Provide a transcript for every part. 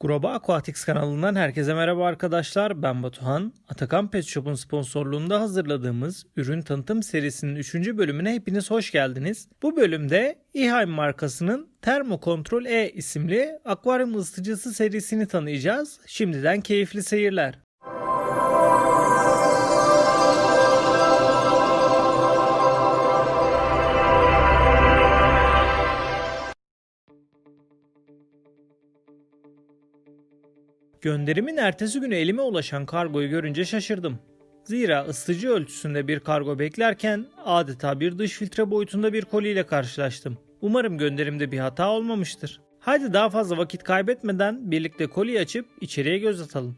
Groba Aquatics kanalından herkese merhaba arkadaşlar. Ben Batuhan. Atakan Pet Shop'un sponsorluğunda hazırladığımız ürün tanıtım serisinin 3. bölümüne hepiniz hoş geldiniz. Bu bölümde Eheim markasının Thermocontrol E isimli akvaryum ısıtıcısı serisini tanıyacağız. Şimdiden keyifli seyirler. Gönderimin ertesi günü elime ulaşan kargoyu görünce şaşırdım. Zira ısıtıcı ölçüsünde bir kargo beklerken adeta bir dış filtre boyutunda bir koliyle karşılaştım. Umarım gönderimde bir hata olmamıştır. Haydi daha fazla vakit kaybetmeden birlikte koliyi açıp içeriye göz atalım.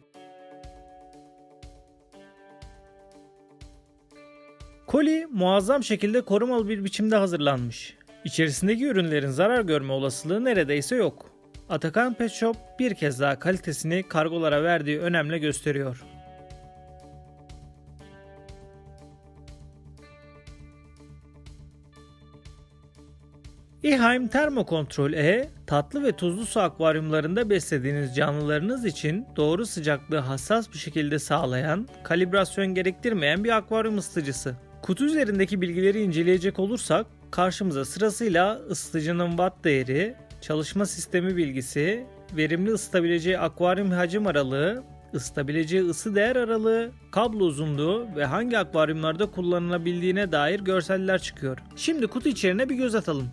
Koli muazzam şekilde korumalı bir biçimde hazırlanmış. İçerisindeki ürünlerin zarar görme olasılığı neredeyse yok. Atakan Pet Shop bir kez daha kalitesini kargolara verdiği önemle gösteriyor. İHAIM Termokontrol E, tatlı ve tuzlu su akvaryumlarında beslediğiniz canlılarınız için doğru sıcaklığı hassas bir şekilde sağlayan, kalibrasyon gerektirmeyen bir akvaryum ısıtıcısı. Kutu üzerindeki bilgileri inceleyecek olursak, karşımıza sırasıyla ısıtıcının watt değeri, çalışma sistemi bilgisi, verimli ısıtabileceği akvaryum hacim aralığı, ısıtabileceği ısı değer aralığı, kablo uzunluğu ve hangi akvaryumlarda kullanılabildiğine dair görseller çıkıyor. Şimdi kutu içeriğine bir göz atalım.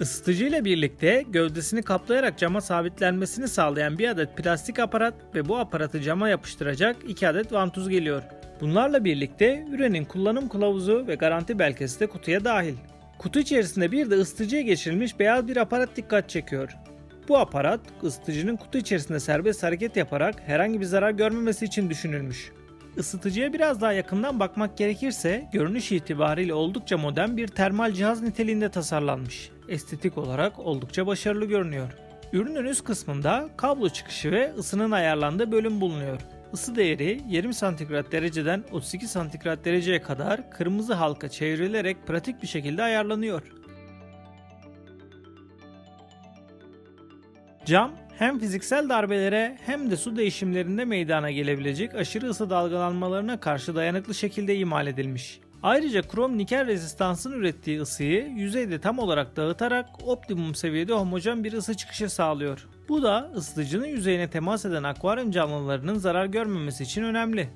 Isıtıcı ile birlikte gövdesini kaplayarak cama sabitlenmesini sağlayan bir adet plastik aparat ve bu aparatı cama yapıştıracak 2 adet vantuz geliyor. Bunlarla birlikte ürenin kullanım kılavuzu ve garanti belgesi de kutuya dahil. Kutu içerisinde bir de ısıtıcıya geçirilmiş beyaz bir aparat dikkat çekiyor. Bu aparat ısıtıcının kutu içerisinde serbest hareket yaparak herhangi bir zarar görmemesi için düşünülmüş. Isıtıcıya biraz daha yakından bakmak gerekirse görünüş itibariyle oldukça modern bir termal cihaz niteliğinde tasarlanmış. Estetik olarak oldukça başarılı görünüyor. Ürünün üst kısmında kablo çıkışı ve ısının ayarlandığı bölüm bulunuyor. Isı değeri 20 santigrat dereceden 32 santigrat dereceye kadar kırmızı halka çevrilerek pratik bir şekilde ayarlanıyor. Cam hem fiziksel darbelere hem de su değişimlerinde meydana gelebilecek aşırı ısı dalgalanmalarına karşı dayanıklı şekilde imal edilmiş. Ayrıca krom nikel rezistansın ürettiği ısıyı yüzeyde tam olarak dağıtarak optimum seviyede homojen bir ısı çıkışı sağlıyor. Bu da ısıtıcının yüzeyine temas eden akvaryum canlılarının zarar görmemesi için önemli.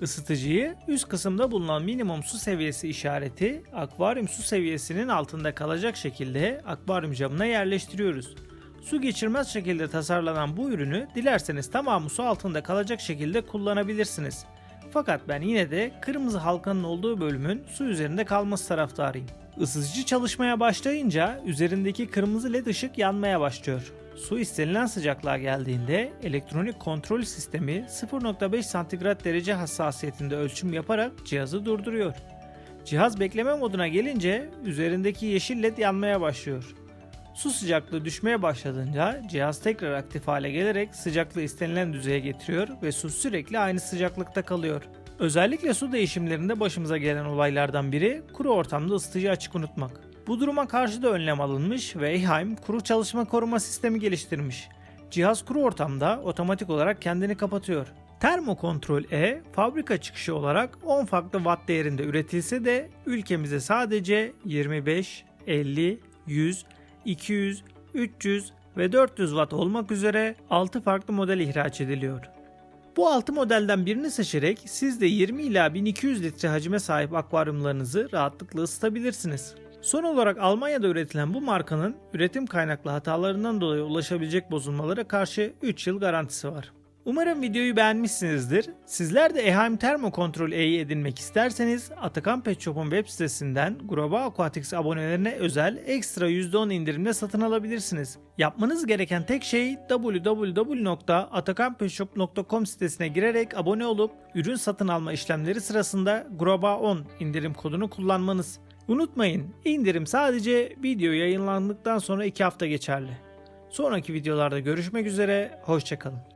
Isıtıcıyı üst kısımda bulunan minimum su seviyesi işareti akvaryum su seviyesinin altında kalacak şekilde akvaryum camına yerleştiriyoruz. Su geçirmez şekilde tasarlanan bu ürünü dilerseniz tamamı su altında kalacak şekilde kullanabilirsiniz. Fakat ben yine de kırmızı halkanın olduğu bölümün su üzerinde kalması taraftarıyım. Isıtıcı çalışmaya başlayınca üzerindeki kırmızı led ışık yanmaya başlıyor. Su istenilen sıcaklığa geldiğinde elektronik kontrol sistemi 0.5 santigrat derece hassasiyetinde ölçüm yaparak cihazı durduruyor. Cihaz bekleme moduna gelince üzerindeki yeşil led yanmaya başlıyor. Su sıcaklığı düşmeye başladığında cihaz tekrar aktif hale gelerek sıcaklığı istenilen düzeye getiriyor ve su sürekli aynı sıcaklıkta kalıyor. Özellikle su değişimlerinde başımıza gelen olaylardan biri kuru ortamda ısıtıcı açık unutmak. Bu duruma karşı da önlem alınmış ve Eheim kuru çalışma koruma sistemi geliştirmiş. Cihaz kuru ortamda otomatik olarak kendini kapatıyor. Termokontrol E fabrika çıkışı olarak 10 farklı watt değerinde üretilse de ülkemize sadece 25, 50, 100, 200, 300 ve 400 watt olmak üzere 6 farklı model ihraç ediliyor. Bu 6 modelden birini seçerek siz de 20 ila 1200 litre hacime sahip akvaryumlarınızı rahatlıkla ısıtabilirsiniz. Son olarak Almanya'da üretilen bu markanın üretim kaynaklı hatalarından dolayı ulaşabilecek bozulmalara karşı 3 yıl garantisi var. Umarım videoyu beğenmişsinizdir. Sizler de Eheim Termokontrol E'yi edinmek isterseniz Atakan Pet Shop'un web sitesinden Groba Aquatics abonelerine özel ekstra %10 indirimle satın alabilirsiniz. Yapmanız gereken tek şey www.atakanpetshop.com sitesine girerek abone olup ürün satın alma işlemleri sırasında Groba 10 indirim kodunu kullanmanız. Unutmayın indirim sadece video yayınlandıktan sonra 2 hafta geçerli. Sonraki videolarda görüşmek üzere, hoşçakalın.